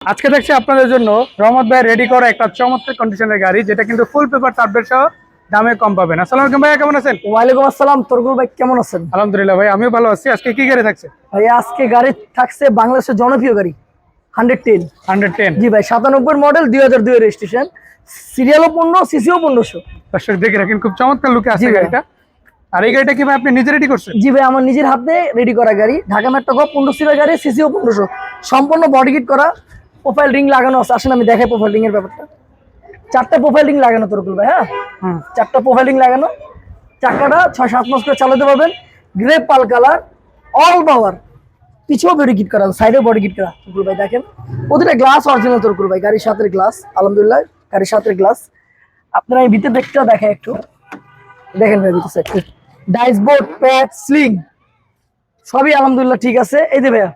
আজকে দেখছি আপনাদের জন্য রহমত ভাই রেডি করা একটা চমৎকার কন্ডিশনের গাড়ি যেটা কিন্তু ফুল পেপার আপডেট সহ দামে কম পাবেন। আসসালামু আলাইকুম ভাইয়া কেমন আছেন? ওয়ালাইকুম আসসালাম তরকুল ভাই কেমন আছেন? আলহামদুলিল্লাহ ভাই আমিও ভালো আছি। আজকে কি গাড়ি থাকছে? ভাই আজকে গাড়ি থাকছে বাংলাদেশের জনপ্রিয় গাড়ি হান্ড্রেড টেন। Hundred ten. জি ভাই সাতানব্বই মডেল দুই হাজার দুই রেজিস্ট্রেশন সিরিয়ালও পনেরো সিসিও পনেরোশো। দর্শক দেখে রাখেন খুব চমৎকার লুকে আছে গাড়িটা। আর এই গাড়িটা কি ভাই আপনি নিজে রেডি করছেন? জি ভাই আমার নিজের হাতে রেডি করা গাড়ি ঢাকা মেট্রো পনেরো সিটের গাড়ি সিসিও পনেরোশো। সম্পূর্ণ বডি কিট করা প্রোফাইল রিং লাগানো আছে। আসেন আমি দেখাই প্রোফাইল রিং এর ব্যাপারটা। চারটা প্রোফাইল রিং লাগানো তরকুল ভাই হ্যাঁ? চারটা প্রোফাইল রিং লাগানো। চাকাটা ছয় সাত মাস করে চালাতে পারবেন। গ্রে পাল কালার অল পাওয়ার পিছুও বডি কিট করা সাইডেও বডি কিট করা। তুরকুল ভাই দেখেন। প্রতিটা গ্লাস অরিজিনাল তুরকুল ভাই গাড়ির সাথে গ্লাস আলহামদুলিল্লাহ গাড়ির সাথে গ্লাস আপনারা এই ভিতরে দেখতে দেখেন একটু। দেখেন ভাই ভিতরে একটু। ডাইস বোর্ড প্যাড স্লিং সবই আলহামদুলিল্লাহ ঠিক আছে। এই যে ভাইয়া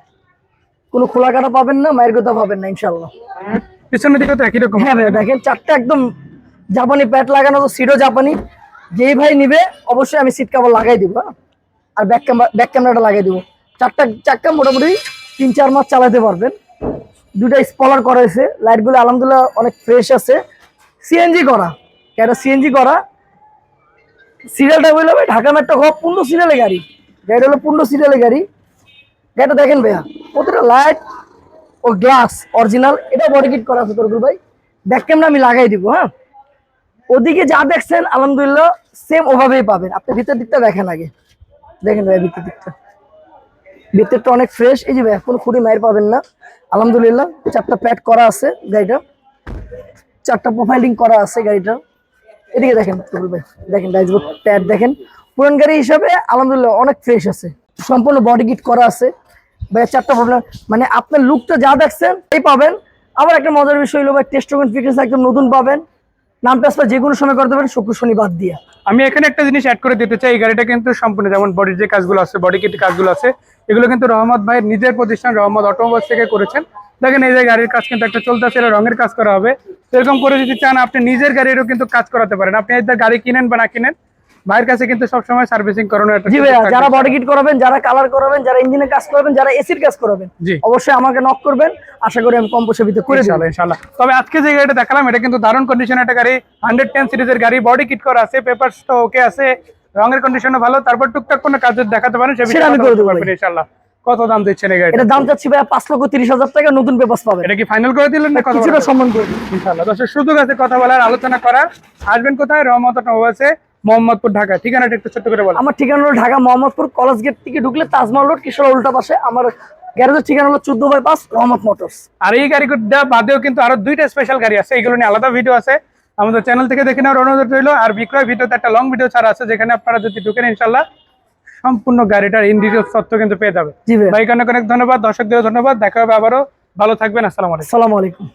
কোনো খোলা কাটা পাবেন না মায়ের কথা পাবেন না ইনশাল্লাহ পিছনের দিকে তো একই রকম। হ্যাঁ ভাই দেখেন চারটা একদম জাপানি প্যাট লাগানো তো সিটও জাপানি। যেই ভাই নিবে অবশ্যই আমি সিট কাভার লাগাই দিব হ্যাঁ? আর ব্যাক ক্যামেরা ব্যাক ক্যামেরাটা লাগাই দিব। চারটা চারটা মোটামুটি তিন চার মাস চালাতে পারবেন। দুটা স্পলার করা হয়েছে লাইটগুলো আলহামদুলিল্লাহ অনেক ফ্রেশ আছে। সিএনজি করা এটা সিএনজি করা? সিরিয়ালটা বললে ভাই ঢাকা মেট্রো ঘর পূর্ণ সিরিয়ালের গাড়ি। গাড়িটা হলো পূর্ণ সিরিয়ালের গাড়ি। গাড়িটা দেখেন ভাইয়া প্রতিটা লাইট ও গ্লাস অরিজিনাল এটা বডি কিট করা আছে তরকুল ভাই। ব্যাক ক্যামেরা আমি লাগাই দিব হ্যাঁ? ওদিকে যা দেখছেন, আলহামদুলিল্লাহ সেম ওভাবেই পাবেন। আপনি ভিতর দিকটা দেখেন আগে। দেখেন ভাই, ভিতর দিকটা। ভিতরটা অনেক ফ্রেশ এই যে ভাই কোনো খুঁড়ি মায়ের পাবেন না। আলহামদুলিল্লাহ, চারটা প্যাড করা আছে গাড়িটা। চারটা প্রোফাইলিং করা আছে গাড়িটা। এদিকে দেখেন ভাই, দেখেন ডাইসবোর্ড প্যাড দেখেন। পুরান গাড়ি হিসাবে, আলহামদুলিল্লাহ, অনেক ফ্রেশ আছে। সম্পূর্ণ বডি কিট করা আছে। ভাই চারটা প্রবলেম মানে আপনার লুকটা যা দেখছেন, এই পাবেন। আবার একটা মজার বিষয় হলো ভাই টেস্ট ফিটনেস একদম নতুন পাবেন। নাম ট্রান্সফার যে কোনো সময় করতে পারেন শুক্র, শনি বাদ দিয়ে। আমি এখানে একটা জিনিস অ্যাড করে দিতে চাই, এই গাড়িটা কিন্তু সম্পূর্ণ, যেমন বডির যে কাজগুলো আছে বডি কিট কাজগুলো আছে, এগুলো কিন্তু রহমত ভাইয়ের নিজের প্রতিষ্ঠান রহমত অটোমোবাইলস থেকে করেছেন। দেখেন এই যে গাড়ির কাজ কিন্তু একটা চলতেছে রঙের কাজ করা হবে। এরকম করে যদি চান, আপনি নিজের গাড়িরও কিন্তু কাজ করাতে পারেন। আপনি গাড়ি কিনেন বা না কিনেন ভাইয়ের কাছে কিন্তু সবসময় সার্ভিসিং করানোর জি ভাইয়া যারা বডি কিট করাবেন যারা কালার করাবেন যারা ইঞ্জিনের কাজ করবেন যারা এসির কাজ করাবেন অবশ্যই আমাকে নক করবেন। আশা করি আমি কম পয়সা ভিতরে করে দেবো ইনশাল্লাহ তবে আজকে যে গাড়িটা দেখালাম এটা কিন্তু দারুণ কন্ডিশন একটা গাড়ি। হান্ড্রেড টেন সিরিজের গাড়ি বডি কিট করা আছে পেপারস তো ওকে আছে। রঙের কন্ডিশনও ভালো। তারপর টুকটাক কোনো কাজ দেখাতে পারেন সে সেটা আমি করে দেবো ভাই। ইনশাল্লাহ কত দাম দিচ্ছেন এই গাড়িটা? এটা দাম চাচ্ছি ভাইয়া পাঁচ লক্ষ তিরিশ হাজার টাকা নতুন পেপার পাবেন। এটা কি ফাইনাল করে দিলেন না কিছুটা সম্মান করে দিন। ইনশাল্লাহ দর্শক সুযোগ আছে কথা বলার আলোচনা করার। আসবেন কোথায়? রহমত আছে মোহাম্মদপুর ঢাকা। ঠিকানাটা একটু ছোট্ট করে বলেন আমার ঠিকানা হলো ঢাকা মোহাম্মদপুর কলেজ গেট থেকে ঢুকলে তাজমহল রোড কিশোর উল্টা পাশে। আমার গ্যারেজের ঠিকানা হলো চোদ্দ বাই পাঁচ রহমত মোটরস। আর এই গাড়িটা বাদেও কিন্তু আরও দুইটা স্পেশাল গাড়ি আছে এগুলো নিয়ে আলাদা ভিডিও আছে। আমাদের চ্যানেল থেকে দেখে নেওয়ার অনুরোধ রইল। আর বিক্রয় ভিডিওতে একটা লং ভিডিও ছাড়া আছে যেখানে আপনারা যদি ঢুকেন ইনশাল্লাহ সম্পূর্ণ গাড়িটার ইন ডিটেলস তথ্য কিন্তু পেয়ে যাবে ভাই। ভাইকে অনেক অনেক ধন্যবাদ। দর্শকদের ধন্যবাদ। দেখা হবে আবারও। ভালো থাকবেন। আসসালামু আলাইকুম। আসসালামু আলাইকুম।